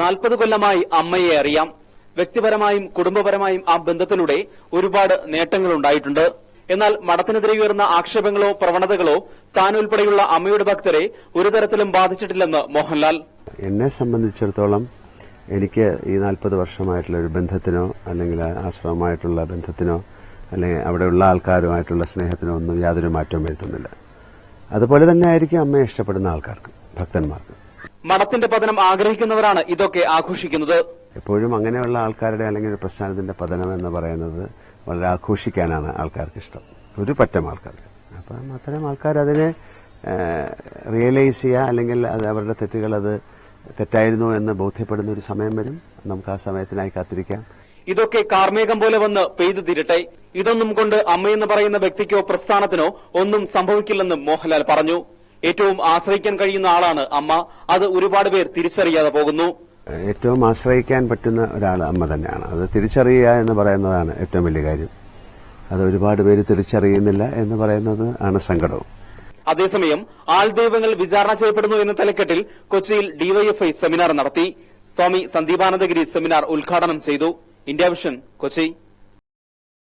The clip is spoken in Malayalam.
നാൽപ്പത് കൊല്ലമായി അമ്മയെ അറിയാം. വ്യക്തിപരമായും കുടുംബപരമായും ആ ബന്ധത്തിലൂടെ ഒരുപാട് നേട്ടങ്ങൾ ഉണ്ടായിട്ടുണ്ട്. എന്നാൽ മഠത്തിനെതിരെ ഉയർന്ന ആക്ഷേപങ്ങളോ പ്രവണതകളോ താൻ ഉൾപ്പെടെയുള്ള അമ്മയുടെ ഭക്തരെ ഒരു തരത്തിലും ബാധിച്ചിട്ടില്ലെന്ന് മോഹൻലാൽ. എന്നെ സംബന്ധിച്ചിടത്തോളം എനിക്ക് ഈ നാൽപ്പത് വർഷമായിട്ടുള്ള ഒരു ബന്ധത്തിനോ അല്ലെങ്കിൽ ആശ്രമമായിട്ടുള്ള ബന്ധത്തിനോ അല്ലെങ്കിൽ അവിടെയുള്ള ആൾക്കാരുമായിട്ടുള്ള സ്നേഹത്തിനോ ഒന്നും യാതൊരു മാറ്റവും വരുത്തുന്നില്ല. അതുപോലെ തന്നെ ആയിരിക്കും അമ്മയെ ഇഷ്ടപ്പെടുന്ന ആൾക്കാർക്ക് ഭക്തന്മാർക്ക്. മഠത്തിന്റെ പതനം ആഗ്രഹിക്കുന്നവരാണ് ഇതൊക്കെ ആഘോഷിക്കുന്നത്. എപ്പോഴും അങ്ങനെയുള്ള ആൾക്കാരുടെ അല്ലെങ്കിൽ ഒരു പ്രസ്ഥാനത്തിന്റെ പതനം എന്ന് പറയുന്നത് വളരെ ആഘോഷിക്കാനാണ് ആൾക്കാർക്ക് ഇഷ്ടം. ഒരു പറ്റം ആൾക്കാർക്ക്. അപ്പം അത്തരം ആൾക്കാർ അതിനെ റിയലൈസ് ചെയ്യുക അല്ലെങ്കിൽ അത് അവരുടെ തെറ്റുകൾ അത് തെറ്റായിരുന്നു എന്ന് ബോധ്യപ്പെടുന്ന ഒരു സമയം വരും. നമുക്ക് ആ സമയത്തിനായി കാത്തിരിക്കാം. ഇതൊക്കെ കാർമേഘം പോലെ വന്ന് പെയ്തു തീരട്ടെ. ഇതൊന്നും കൊണ്ട് അമ്മയെന്ന് പറയുന്ന വ്യക്തിക്കോ പ്രസ്ഥാനത്തിനോ ഒന്നും സംഭവിക്കില്ലെന്നും മോഹൻലാൽ പറഞ്ഞു. ഏറ്റവും ആശ്രയിക്കാൻ കഴിയുന്ന ആളാണ് അമ്മ. അത് ഒരുപാട് പേർ തിരിച്ചറിയാതെ പോകുന്നു. ഏറ്റവും ആശ്രയിക്കാൻ പറ്റുന്ന ഒരാൾ അമ്മ തന്നെയാണ്. അത് തിരിച്ചറിയുക എന്ന് പറയുന്നതാണ് ഏറ്റവും വലിയ കാര്യം. അത് ഒരുപാട് പേര് തിരിച്ചറിയുന്നില്ല എന്ന് പറയുന്നത് ആണ് സങ്കടവും. അതേസമയം ആൾദൈവങ്ങൾ വിചാരണ ചെയ്യപ്പെടുന്നു എന്ന തലക്കെട്ടിൽ കൊച്ചിയിൽ ഡിവൈഎഫ്ഐ സെമിനാർ നടത്തി. സ്വാമി സന്ദീപാനന്ദഗിരി സെമിനാർ ഉദ്ഘാടനം ചെയ്തു. India vision Kochi.